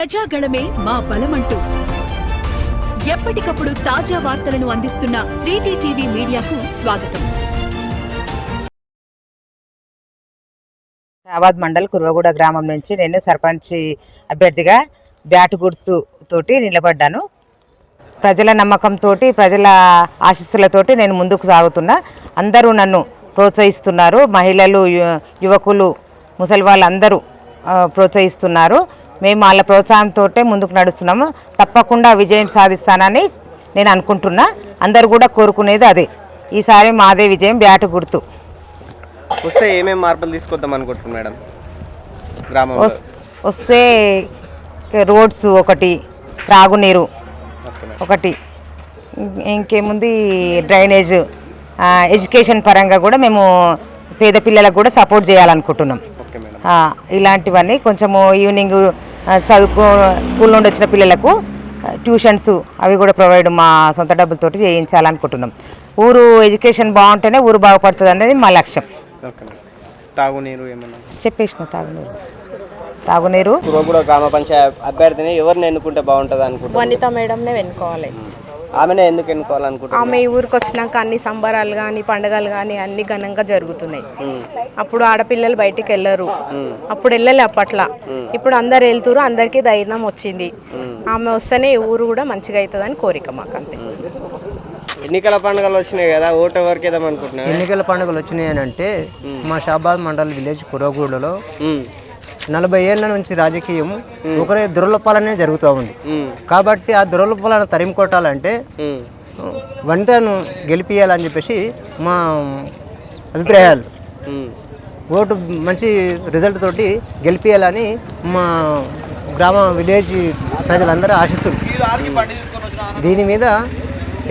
ప్రజాగళమే మా బలమంటూ. ఎప్పటికప్పుడు తాజా వార్తలను అందిస్తున్న త్రీటీ టీవీ మీడియాకు స్వాగతం. ఆబాద్ మండల్ కుర్వగూడ గ్రామం నుంచి నేను సర్పంచ్ అభ్యర్థిగా బ్యాటు గుర్తు తోటి నిలబడ్డాను. ప్రజల నమ్మకంతో ప్రజల ఆశీస్సులతోటి నేను ముందుకు సాగుతున్నా. అందరూ నన్ను ప్రోత్సహిస్తున్నారు. మహిళలు యువకులు ముసలి వాళ్ళందరూ ప్రోత్సహిస్తున్నారు. మేము వాళ్ళ ప్రోత్సాహంతో ముందుకు నడుస్తున్నాము. తప్పకుండా విజయం సాధిస్తానని నేను అనుకుంటున్నా. అందరూ కూడా కోరుకునేది అదే. ఈసారి మాదే విజయం బ్యాటు గుర్తు. వస్తే ఏమేమి మార్పులు తీసుకొద్దాం అనుకుంటున్నారు మేడం? వస్తే రోడ్స్ ఒకటి త్రాగునీరు ఒకటి. ఇంకేముంది? డ్రైనేజ్ ఎడ్యుకేషన్ పరంగా కూడా మేము పేద పిల్లలకు కూడా సపోర్ట్ చేయాలనుకుంటున్నాం. ఇలాంటివన్నీ కొంచెము ఈవినింగ్ చదువుకో స్కూల్ నుండి వచ్చిన పిల్లలకు ట్యూషన్స్ అవి కూడా ప్రొవైడ్ మా సొంత డబ్బులతోటి చేయించాలనుకుంటున్నాం. ఊరు ఎడ్యుకేషన్ బాగుంటేనే ఊరు బాగుపడుతుంది అనేది మా లక్ష్యం. తాగునీరు ఏమన్నా? చెప్పేసిన తాగునీరు. తాగునీరు. గ్రామ పంచాయత్ అభ్యర్థిని ఎవరిని ఎన్నుకుంటే బాగుంటుంది అనుకుంటున్నారు వనిత మేడంనే వెనుకోవాలి ఆమెనే ఎందుకు ఎన్నుకోవాలనుకుంటున్నారు? ఆమె ఈ ఊరికి వచ్చినాక అన్ని సంబరాలు కానీ పండుగలు కానీ అన్ని ఘనంగా జరుగుతున్నాయి. అప్పుడు ఆడపిల్లలు బయటికి వెళ్ళరు. అప్పుడు వెళ్ళలే అప్పట్లా. ఇప్పుడు అందరు వెళ్తురు అందరికీ ధైర్యం వచ్చింది. ఆమె వస్తేనే ఈ ఊరు కూడా మంచిగా అవుతుందని కోరిక మాకు అంతే ఎన్నికల పండుగలు వచ్చినాయి కదా ఓటు ఎవరికి వేద్దాం అనుకుంటున్నారు? ఎన్నికల పండుగలు వచ్చినాయి అని అంటే మా షాబాద్ మండల్ విలేజ్ కురగూడలో నలభై ఏళ్ళ నుంచి రాజకీయం ఒకరే దురలోపాలనే జరుగుతూ ఉంది. కాబట్టి ఆ దురలోపాలను తరిమి కొట్టాలంటే వంటను గెలిపియాలని చెప్పేసి మా అభిప్రాయాలు. ఓటు మంచి రిజల్ట్ తోటి గెలిపియాలని మా గ్రామ విలేజ్ ప్రజలందరూ ఆశిస్తులు దీని మీద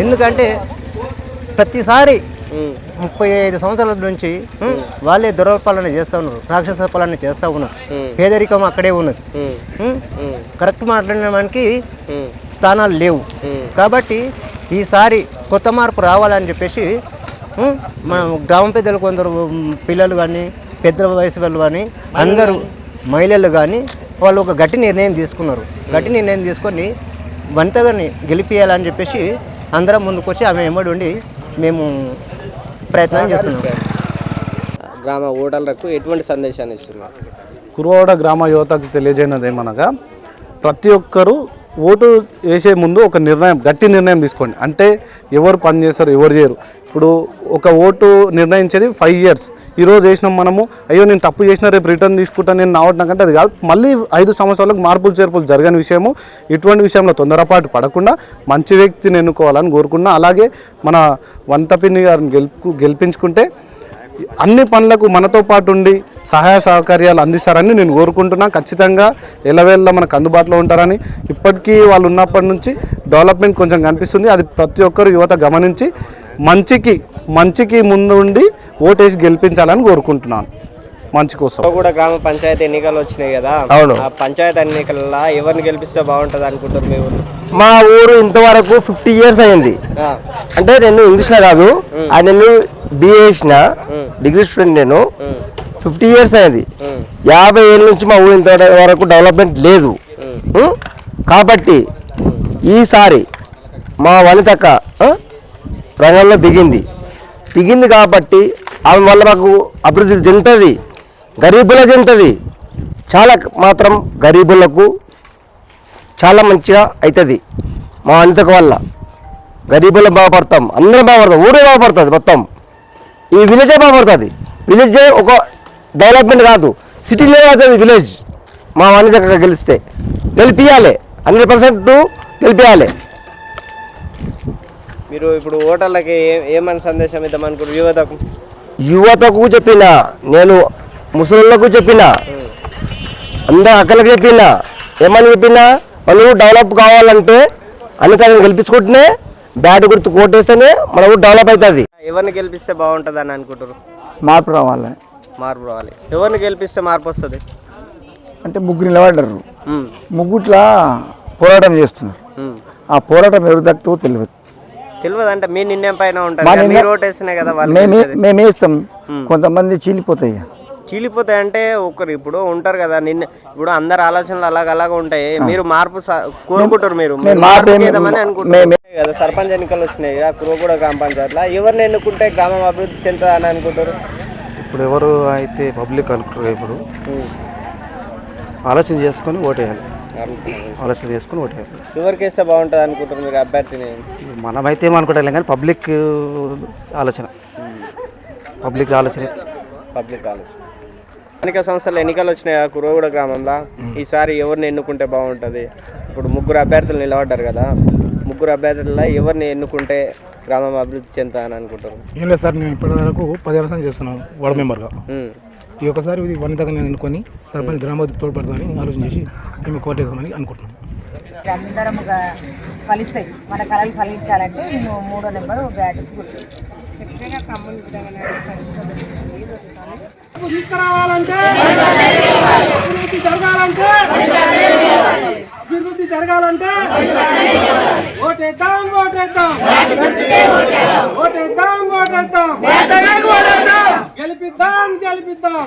ఎందుకంటే ప్రతిసారి. ముప్పై ఐదు సంవత్సరాల నుంచి వాళ్ళే దురపాలన చేస్తూ ఉన్నారు రాక్షస పాలన చేస్తూ ఉన్నారు. పేదరికం అక్కడే ఉన్నది. కరెక్ట్ మాట్లాడడానికి స్థానాలు లేవు. కాబట్టి ఈసారి కొత్త మార్పు రావాలని చెప్పేసి మన గ్రామ పెద్దలు కొందరు పిల్లలు కానీ పెద్దల వయసు వాళ్ళు కానీ అందరూ మహిళలు కానీ వాళ్ళు ఒక గట్టి నిర్ణయం తీసుకున్నారు. గట్టి నిర్ణయం తీసుకొని వంతగాని గెలిపియాలని చెప్పేసి అందరం ముందుకొచ్చి ఆమె ఎమ్మడి ఉండి మేము ప్రయత్నం చేస్తున్నాం. గ్రామ ఓటర్లకు ఎటువంటి సందేశాన్ని ఇస్తున్నారు? కురువాడ గ్రామ యువతకు తెలియజేయనది ఏమనగా ప్రతి ఒక్కరూ ఓటు వేసే ముందు ఒక నిర్ణయం గట్టి నిర్ణయం తీసుకోండి. అంటే ఎవరు పని చేస్తారు ఎవరు చేయరు. ఇప్పుడు ఒక ఓటు నిర్ణయించేది ఫైవ్ ఇయర్స్ ఈరోజు వేసినాం మనము అయ్యో నేను తప్పు చేసిన రేపు రిటర్న్ తీసుకుంటాను నేను నావటం కంటే అది కాదు. మళ్ళీ ఐదు సంవత్సరాలకు మార్పులు చేర్పులు జరగని విషయము ఇటువంటి విషయంలో తొందరపాటు పడకుండా మంచి వ్యక్తిని ఎన్నుకోవాలని కోరుకున్నా. అలాగే మన వంతపిన్ని గారిని గెలుపు గెలిపించుకుంటే అన్ని పనులకు మనతో పాటు ఉండి సహాయ సహకార్యాలు అందిస్తారని నేను కోరుకుంటున్నా. ఖచ్చితంగా ఎలవేళ్ళ మనకు అందుబాటులో ఉంటారని ఇప్పటికీ వాళ్ళు ఉన్నప్పటి నుంచి డెవలప్మెంట్ కొంచెం కనిపిస్తుంది. అది ప్రతి ఒక్కరు యువత గమనించి మంచికి మంచికి ముందు ఉండి ఓటేసి గెలిపించాలని కోరుకుంటున్నాను. మంచి కోసం. కూడా గ్రామ పంచాయతీ ఎన్నికలు వచ్చినాయి కదా. అవును. ఆ పంచాయతీ ఎన్నికల్లో ఎవరిని గెలిపిస్తే బాగుంటుంది అనుకుంటారు మీ ఊరు? మా ఊరు ఇంతవరకు ఫిఫ్టీ ఇయర్స్ అయింది. అంటే నేను ఇంగ్లీష్లో కాదు. నేను బిఏ చేసిన. డిగ్రీ స్టూడెంట్ నేను. ఫిఫ్టీ ఇయర్స్ అయింది. యాభై ఏళ్ళ నుంచి మా ఊరు ఇంతవరకు డెవలప్మెంట్ లేదు? కాబట్టి ఈసారి మా వనితక్క రంగంలో దిగింది. దిగింది కాబట్టి ఆమె వల్ల మాకు అభివృద్ధి చెందుతుంది. గరీబుల చెందుతుంది. చాలా మాత్రం గరీబులకు చాలా మంచిగా అవుతుంది మా అనితకు వల్ల. గరీబులు బాగుపడతాం. అందరం బాగుపడతాం. ఊరే బాగుపడుతుంది మొత్తం. ఈ విలేజే బాగుపడుతుంది. విలేజే ఒక డెవలప్మెంట్ కాదు. సిటీలో అవుతుంది విలేజ్. మా అనితక గెలిస్తే. గెలిపియాలి. హండ్రెడ్ పర్సెంట్ గెలిపియాలి. మీరు ఇప్పుడు ఓటర్లకి ఏమని సందేశం ఇద్దాం అనుకుంటారు యువతకు? యువతకు చెప్పిన. నేను ముసలిళ్ళకు చెప్పిన. అందరు అక్కలకు చెప్పిన. ఏమని చెప్పినా? వాళ్ళు డెవలప్ కావాలంటే అనితలను గెలిపించుకుంటేనే బ్యాట్ గుర్తు కోటేస్తేనే మన ఊరు డెవలప్ అవుతుంది. ఎవరిని గెలిపిస్తే బాగుంటుంది అని అనుకుంటారు మార్పు రావాలి. మార్పు రావాలి. ఎవరిని గెలిపిస్తే మార్పు వస్తుంది? అంటే ముగ్గురు నిలబడ్డారు. ముగ్గుట్లా పోరాటం చేస్తున్నారు. ఆ పోరాటం ఎవరు దక్కుతో తెలియదు. తెలియదు అంటే మీ నిర్ణయం పైన మా ఉంటుంది కదా, నిర్ణయం- మీరు ఓటేసినా కదా వాళ్ళు మేమే వేస్తాం కొంతమంది చీలిపోతాయి. చీలిపోతాయి అంటే ఒకరు ఇప్పుడు ఉంటారు కదా నిన్న ఇప్పుడు అందరి ఆలోచనలు అలాగ అలాగ ఉంటాయి. మీరు మార్పు కోరుకుంటారు మీరు. కదా సర్పంచ్ ఎన్నికలు వచ్చినాయి కురుగూడ గ్రామ పంచాయతీలో. ఎవరిని ఎన్నుకుంటే గ్రామం అభివృద్ధి చెందుతుంది అని అనుకుంటారు? ఇప్పుడు ఎవరు అయితే పబ్లిక్ అనుకుంటారు ఇప్పుడు ఆలోచన చేసుకొని ఓటేయాలి. ఆలోచన చేసుకొని ఓటేయాలి. ఎవరికి వేస్తే బాగుంటుంది అనుకుంటారు మీరు అభ్యర్థిని? మనమైతే ఏమనుకుంటాం కానీ పబ్లిక్ ఆలోచన. పబ్లిక్ ఆలోచన. పబ్లిక్ ఆలోచన. స్థానిక సంస్థల ఎన్నికలు వచ్చినాయి కదా కురుగూడ గ్రామంలో ఈసారి ఎవరిని ఎన్నుకుంటే బాగుంటుంది? ఇప్పుడు ముగ్గురు అభ్యర్థులు నిలబడ్డారు కదా. ముగ్గురు అభ్యర్థులలో ఎవరిని ఎన్నుకుంటే గ్రామం అభివృద్ధి చెందుతా అని అనుకుంటారు? ఏం లేదు సార్ నేను ఇప్పటి వరకు పది సంవత్సరం చేస్తున్నాను వార్డు మెంబర్గా. ఈ ఒకసారి ఇది వనితగా నేను ఎన్నుకొని సర్పంచ్ గ్రామాభివృద్ధి తోడ్పడతామని ఆలోచన చేసి మేము కోటేద్దామని అనుకుంటున్నాం. అందరం ఫలిస్తాయి. మన కళలు ఫలించాలంటే నేను మూడో నెంబర్ బ్యాట్ గుర్తు. తీసుకురావాలంటే అభివృద్ధి జరగాలంటే జరగాలంటే ఓటేద్దాం ఓటేద్దాం. ఓటేద్దాం ఓటేద్దాం. గెలిపిద్దాం గెలిపిద్దాం.